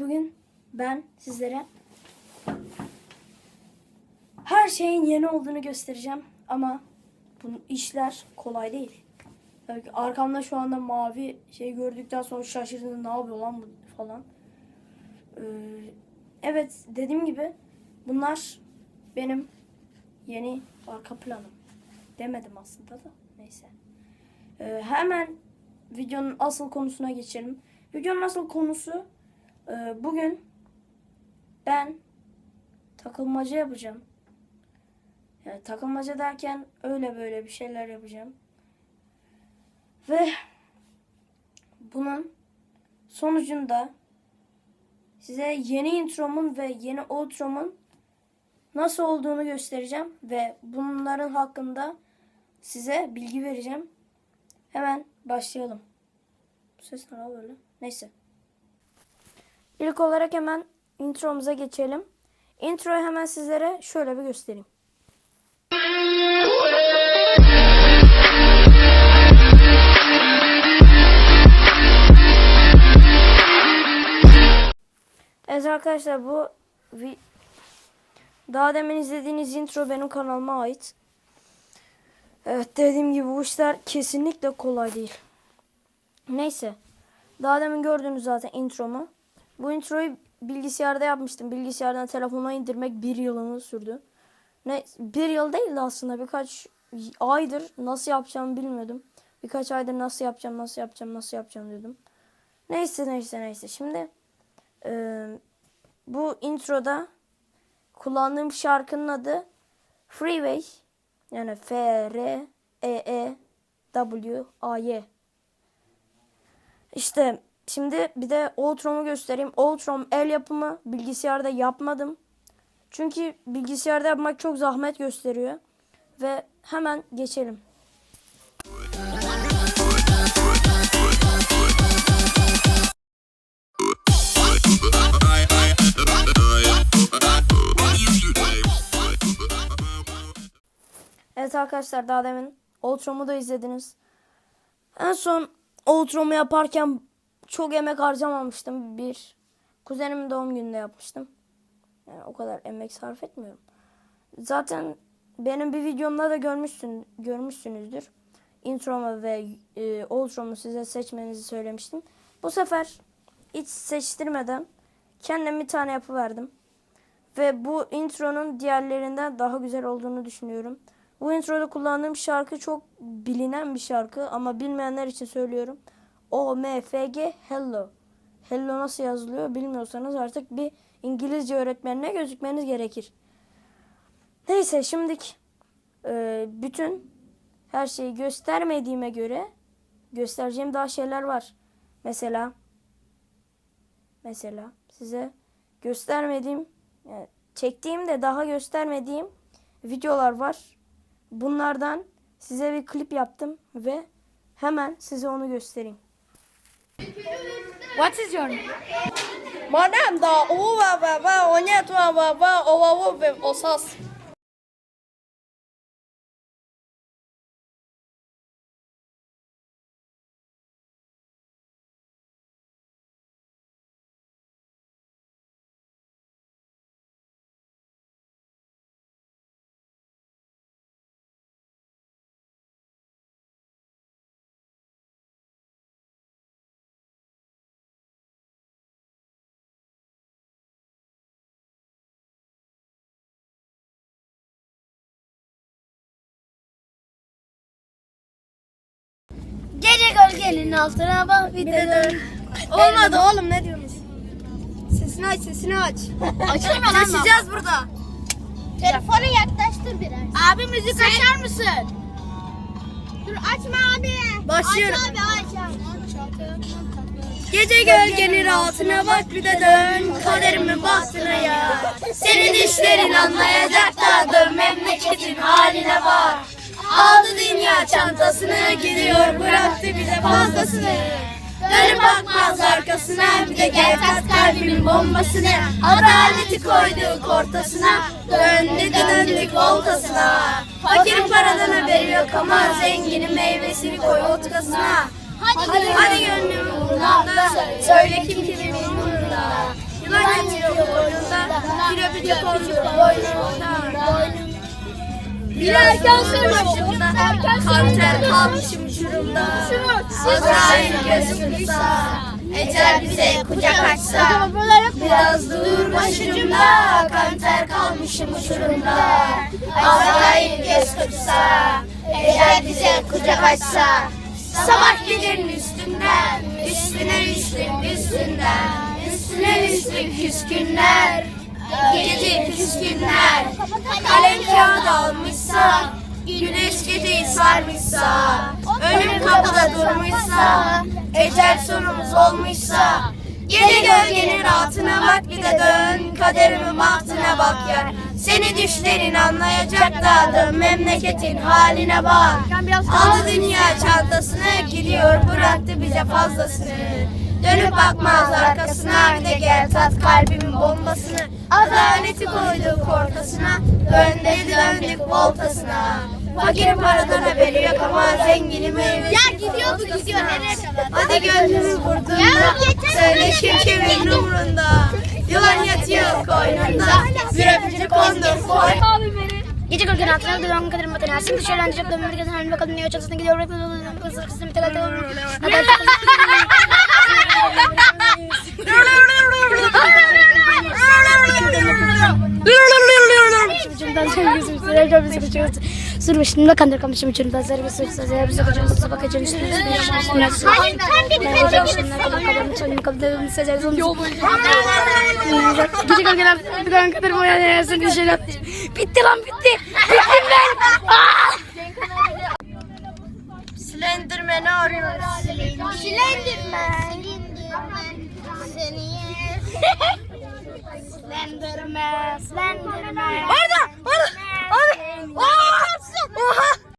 bugün ben sizlere her şeyin yeni olduğunu göstereceğim ama bu işler kolay değil. Ki arkamda şu anda mavi şey gördükten sonra şaşırdım ne yapıyor lan bu falan. Ee, evet dediğim gibi bunlar benim yeni arka planım. Demedim aslında da neyse. Ee, hemen videonun asıl konusuna geçelim. Videonun asıl konusu e, bugün ben takılmaca yapacağım. Yani takılmaca derken öyle böyle bir şeyler yapacağım. Ve bunun sonucunda size yeni intromun ve yeni outromun nasıl olduğunu göstereceğim ve bunların hakkında size bilgi vereceğim. Hemen başlayalım. Bu ses ne böyle? Neyse. İlk olarak hemen intromuza geçelim. Introyu hemen sizlere şöyle bir göstereyim. Evet arkadaşlar bu daha demin izlediğiniz intro benim kanalıma ait. Evet dediğim gibi bu işler kesinlikle kolay değil. Neyse. Daha demin gördünüz zaten intromu. Bu introyu bilgisayarda yapmıştım. Bilgisayardan telefona indirmek bir yılımı sürdü. Ne bir yıl değil de aslında birkaç aydır nasıl yapacağımı bilmiyordum. Birkaç aydır nasıl yapacağım, nasıl yapacağım, nasıl yapacağım dedim. Neyse neyse neyse. Şimdi e, bu introda kullandığım şarkının adı Freeway. Yani F R E E W A Y. İşte şimdi bir de Ultron'u göstereyim. Ultron el yapımı bilgisayarda yapmadım. Çünkü bilgisayarda yapmak çok zahmet gösteriyor. Ve hemen geçelim. Evet arkadaşlar daha demin Ultron'u da izlediniz. En son Ultron'u yaparken çok emek harcamamıştım. Bir kuzenimin doğum gününde yapmıştım. Yani o kadar emek sarf etmiyorum. Zaten benim bir videomda da görmüşsün, görmüşsünüzdür. Intromu ve e, outromu size seçmenizi söylemiştim. Bu sefer hiç seçtirmeden kendim bir tane yapıverdim. Ve bu intronun diğerlerinden daha güzel olduğunu düşünüyorum. Bu introda kullandığım şarkı çok bilinen bir şarkı ama bilmeyenler için söylüyorum. O M F G Hello. Hello nasıl yazılıyor bilmiyorsanız artık bir İngilizce öğretmenine gözükmeniz gerekir. Neyse şimdilik e, bütün her şeyi göstermediğime göre göstereceğim daha şeyler var. Mesela mesela size göstermediğim yani çektiğim de daha göstermediğim videolar var. Bunlardan size bir klip yaptım ve hemen size onu göstereyim. What is your name? Ve ve onet ve ve ve ova ve osas. Gölgenin altına bak bir de dön. Olmadı oğlum ne diyorsunuz? Sesini aç sesini aç. Mı lan Açacağız burada. Telefonu yaklaştır biraz. Abi müzik açar mısın? Dur açma abi. Başlıyorum. Aç abi aç. Gece gölgenin altına bak bir de dön Kaderimin bahtına ya Senin düşlerin anlayacak da dön Memleketin haline bak Aldı dünya çantasını gidiyor bıraktı bize fazlasını Dönüp bakmaz arkasına bir de gel kat kalbimin bombasını Adaleti koyduk ortasına Döndü döndük oltasına Fakirin paradan haberi yok ama zenginin meyvesini koy ortasına Hadi, hadi gönlüm umurunda Söyle kim kimin umurunda Yılan yatıyor boynunda. Bir öpücük olmuş boynunda. Bir erken başımda. Kanter kalmışım uçurumda. Azrail gözüm kırsa. Ecel bize kucak açsa. Biraz dur başucumda. Kanter kalmışım uçurumda. Azrail göz kırsa. Ecel bize kucak açsa. Sabah gecenin üstünden, üstüne üstün üstünden, üstüne üstün küskünler, gece küskünler, kalem kağıdı almışsa, güneş geceyi sarmışsa, ölüm kapıda durmuşsa, ecel sonumuz olmuşsa, Gece gölgenin altına bak bir de dön kaderimin bahtına bak ya. Seni düşlerin anlayacak da memleketin haline bak. Aldı dünya çantasını gidiyor bıraktı bize fazlasını Dönüp bakmaz arkasına bir de gel tat kalbimin bombasını Adaleti koyduk ortasına dön dedi döndük voltasına. Fakir paradan haberi yok ama zenginim meyvesi Ya gidiyordu gidiyor nereye kadar? Hadi gönlümü vurdun Ya da yeter. Söyle kim kimin umrunda? Yılan yatıyor koynunda. Bir öpücük kondur koy. Gece gölgenin altına duran kaderim batın Ersin dışarı ancak gezen halime bakalım ne açılsın gidiyor bırakın kızı kızı bir tek Sur başında kandır kamışım uçurumda sarı bir sırf sazı bir sakacın su bakacın üstüne üstüne üstüne üstüne Hayır sen de ben de Kalan kalan sonunu kapıda sezer son Yol Gece gölgeler bir daha kadar boya yersin dışarı at Bitti lan bitti. Bittim ben Ah! Slenderman'ı arıyoruz. Slenderman. Seni yer Slenderman Slenderman